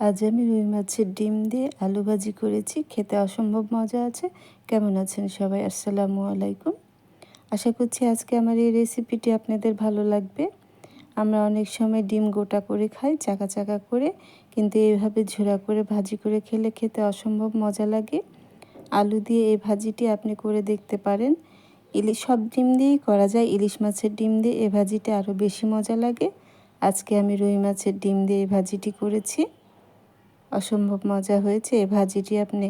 আজ আমি রুই মাছের ডিম দিয়ে আলু ভাজি করেছি। খেতে অসম্ভব মজা আছে। কেমন আছেন সবাই? আসসালামু আলাইকুম। আশা করছি আজকে আমার এই রেসিপিটি আপনাদের ভালো লাগবে। আমরা অনেক সময় ডিম গোটা করে খাই, চাকা চাকা করে, কিন্তু এইভাবে ঝোড়া করে ভাজি করে খেলে খেতে অসম্ভব মজা লাগে। আলু দিয়ে এই ভাজিটি আপনি করে দেখতে পারেন। ইলিশ সব ডিম দিয়েই করা যায়। ইলিশ মাছের ডিম দিয়ে এ ভাজিটা আরও বেশি মজা লাগে। আজকে আমি রুই মাছের ডিম দিয়ে এই ভাজিটি করেছি। অসম্ভব মজা হয়েছে। এই ভাজিটি আপনি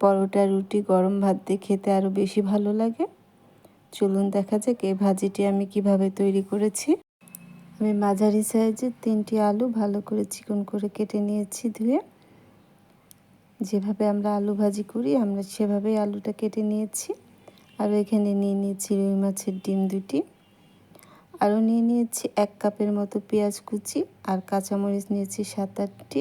পরোটা, রুটি, গরম ভাত দিয়ে খেতে আরও বেশি ভালো লাগে। চলুন দেখা যাক এই ভাজিটি আমি কীভাবে তৈরি করেছি। আমি মাঝারি সাইজের তিনটি আলু ভালো করে চিকন করে কেটে নিয়েছি ধুয়ে। যেভাবে আমরা আলু ভাজি করি, আমরা সেভাবেই আলুটা কেটে নিয়েছি। আর এখানে নিয়ে নিয়েছি রুই মাছের ডিম দুটি। আরও নিয়ে নিয়েছি এক কাপের মতো পেঁয়াজ কুচি আর কাঁচামরিচ নিয়েছি সাত আটটি।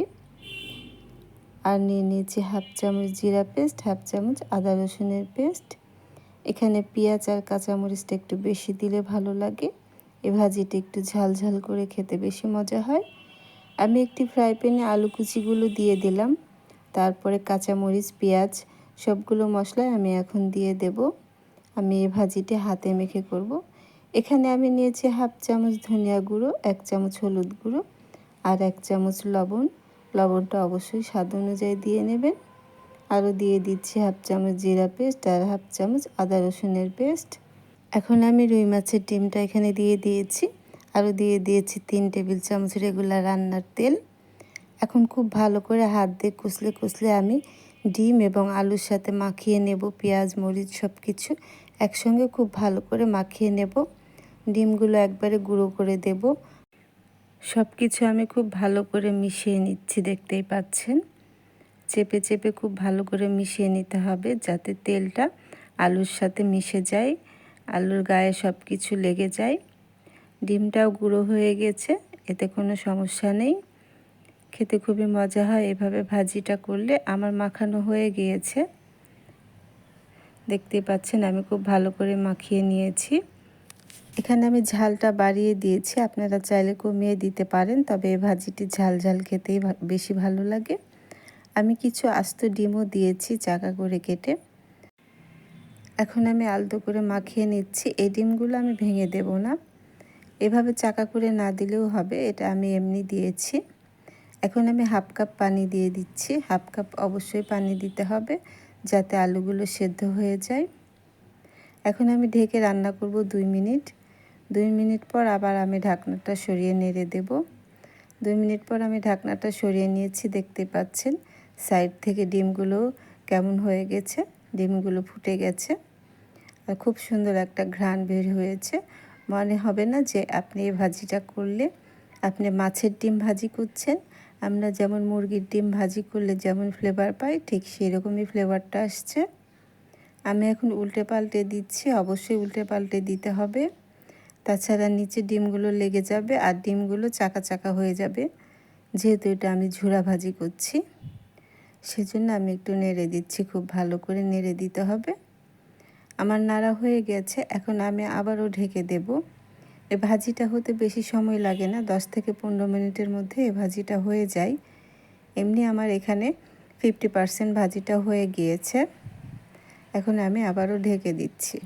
আর নিয়ে নিয়েছি হাফ চামচ জিরা পেস্ট হাফ চামচ আদা রসুনের পেস্ট এখানে পেঁয়াজ আর কাঁচামরিচটা একটু বেশি দিলে ভালো লাগে। এ ভাজিটা একটু ঝাল ঝাল করে খেতে বেশি মজা হয়। আমি একটি ফ্রাই প্যানে আলু কুচিগুলো দিয়ে দিলাম। তারপরে কাঁচামরিচ, পেঁয়াজ সবগুলো মশলায় আমি এখন দিয়ে দেব। আমি এই ভাজিটি হাতে মেখে করব। এখানে আমি নিয়েছি হাফ চামচ ধনিয়া গুঁড়ো, এক চামচ হলুদ গুঁড়ো আর এক চামচ লবণ। লবণটা অবশ্যই স্বাদ অনুযায়ী দিয়ে নেবেন। আরও দিয়ে দিচ্ছি হাফ চামচ জিরা পেস্ট আর হাফ চামচ আদা রসুনের পেস্ট। এখন আমি রুই মাছের ডিমটা এখানে দিয়ে দিয়েছি। আরও দিয়ে দিয়েছি তিন টেবিল চামচ রেগুলার রান্নার তেল। এখন খুব ভালো করে হাত দিয়ে কুচলে কুচলে আমি ডিম এবং আলুর সাথে মাখিয়ে নেব, পেঁয়াজ, মরিচ সব কিছু একসঙ্গে খুব ভালো করে মাখিয়ে নেব। ডিমগুলো একবারে গুঁড়ো করে দেব। সব কিছু আমি খুব ভালো করে মিশিয়ে নিচ্ছি, দেখতেই পাচ্ছেন। চেপে চেপে খুব ভালো করে মিশিয়ে নিতে হবে যাতে তেলটা আলুর সাথে মিশে যায়, আলুর গায়ে সব কিছু লেগে যায়। ডিমটাও গুঁড়ো হয়ে গেছে, এতে কোনো সমস্যা নেই। খেতে খুবই মজা হয়, এভাবে ভাজিটা করলে আমার মাখানো হয়ে গিয়েছে। দেখতে পাচ্ছেন, আমি খুব ভালো করে মাখিয়ে নিয়েছি। এখানে আমি ঝালটা বাড়িয়ে দিয়েছি। আপনারা চাইলে কমিয়ে দিতে পারেন, তবে এই ভাজিটি ঝাল ঝাল খেতেই বেশি ভালো লাগে। আমি কিছু আস্ত ডিমও দিয়েছি চাকা করে কেটে। এখন আমি আলতো করে মাখিয়ে নিচ্ছি। এই ডিমগুলো আমি ভেঙে দেব না। এভাবে চাকা করে না দিলেও হবে, এটা আমি এমনি দিয়েছি। এখন আমি হাফ কাপ পানি দিয়ে দিচ্ছি। হাফ কাপ অবশ্যই পানি দিতে হবে, যাতে আলুগুলো সেদ্ধ হয়ে যায়। এখন আমি ঢেকে রান্না করব দুই মিনিট। দুই মিনিট পর আবার আমি ঢাকনাটা সরিয়ে নেড়ে দেব। দুই মিনিট পর আমি ঢাকনাটা সরিয়ে নিয়েছি, দেখতে পাচ্ছেন সাইড থেকে ডিমগুলো কেমন হয়ে গেছে, ডিমগুলো ফুটে গেছে আর খুব সুন্দর একটা ঘ্রাণ বের হয়েছে। মনে হবে না যে আপনি এই ভাজিটা করলে আপনি মাছের ডিম ভাজি করছেন। আমরা যেমন মুরগির ডিম ভাজি করলে যেমন ফ্লেভার পাই, ঠিক সেরকমই ফ্লেভারটা আসছে। আমি এখন উল্টে পাল্টে দিচ্ছি, অবশ্যই উল্টে পাল্টে দিতে হবে। তাছাড়া নিচে ডিমগুলো লেগে যাবে আর ডিমগুলো চাকা চাকা হয়ে যাবে। যেহেতু এটা আমি ঝুরা ভাজি করছি, সেজন্য আমি একটু নেড়ে দিচ্ছি, খুব ভালো করে নেড়ে দিতে হবে। আমার নাড়া হয়ে গেছে, এখন আমি আবারও ঢেকে দেব। এ ভাজিটা হতে বেশি সময় লাগে না, দশ থেকে পনেরো মিনিটের মধ্যে এ ভাজিটা হয়ে যায়। এমনি আমার এখানে ফিফটি পারসেন্ট ভাজিটা হয়ে গিয়েছে। এখন আমি আবারও ঢেকে দিচ্ছি।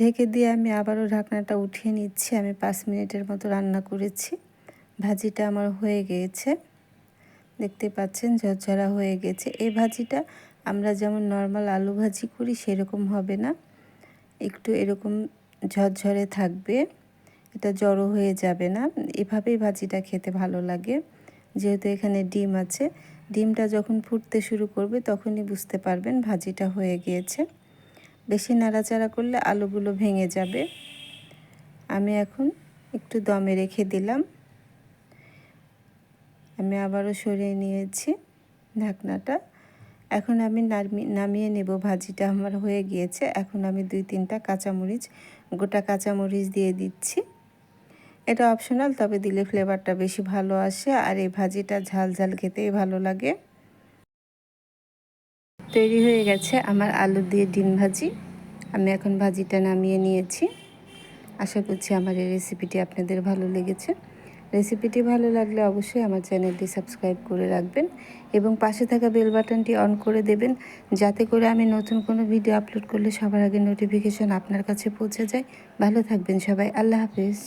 ঢেকে দিয়ে আমি আবারও ঢাকনাটা উঠিয়ে নিচ্ছি। আমি পাঁচ মিনিটের মতো রান্না করেছি। ভাজিটা আমার হয়ে গিয়েছে দেখতে পাচ্ছেন ঝরঝরা হয়ে গেছে। এই ভাজিটা আমরা যেমন নর্মাল আলু ভাজি করি, সেরকম হবে না। একটু এরকম ঝরঝরে থাকবে। এটা জড়ো হয়ে যাবে না। এভাবেই ভাজিটা খেতে ভালো লাগে। যেহেতু এখানে ডিম আছে, ডিমটা যখন ফুটতে শুরু করবে তখনই বুঝতে পারবেন ভাজিটা হয়ে গিয়েছে। বেশি নাড়াচাড়া করলে আলুগুলো ভেঙে যাবে। আমি এখন একটু দমে রেখে দিলাম। আমি আবারও সরিয়ে নিয়েছি ঢাকনাটা। এখন আমি নামিয়ে নেব, ভাজিটা আমার হয়ে গিয়েছে। এখন আমি দুই তিনটা কাঁচামরিচ, গোটা কাঁচামরিচ দিয়ে দিচ্ছি। এটা অপশনাল তবে দিলে ফ্লেভারটা বেশি ভালো আসে। আর এই ভাজিটা ঝাল ঝাল খেতেই ভালো লাগে। তৈরি হয়ে গেছে আমার আলু দিয়ে ডিম ভাজি। আমি এখন ভাজিটা নামিয়ে নিয়েছি। আশা করছি আমার এই রেসিপিটি আপনাদের ভালো লেগেছে। রেসিপিটি ভালো লাগলে অবশ্যই আমার চ্যানেলটি সাবস্ক্রাইব করে রাখবেন এবং পাশে থাকা বেল বাটনটি অন করে দেবেন যাতে করে আমি নতুন কোনো ভিডিও আপলোড করলে সবার আগে নোটিফিকেশন আপনার কাছে পৌঁছে যায়। ভালো থাকবেন সবাই, আল্লাহ হাফেজ।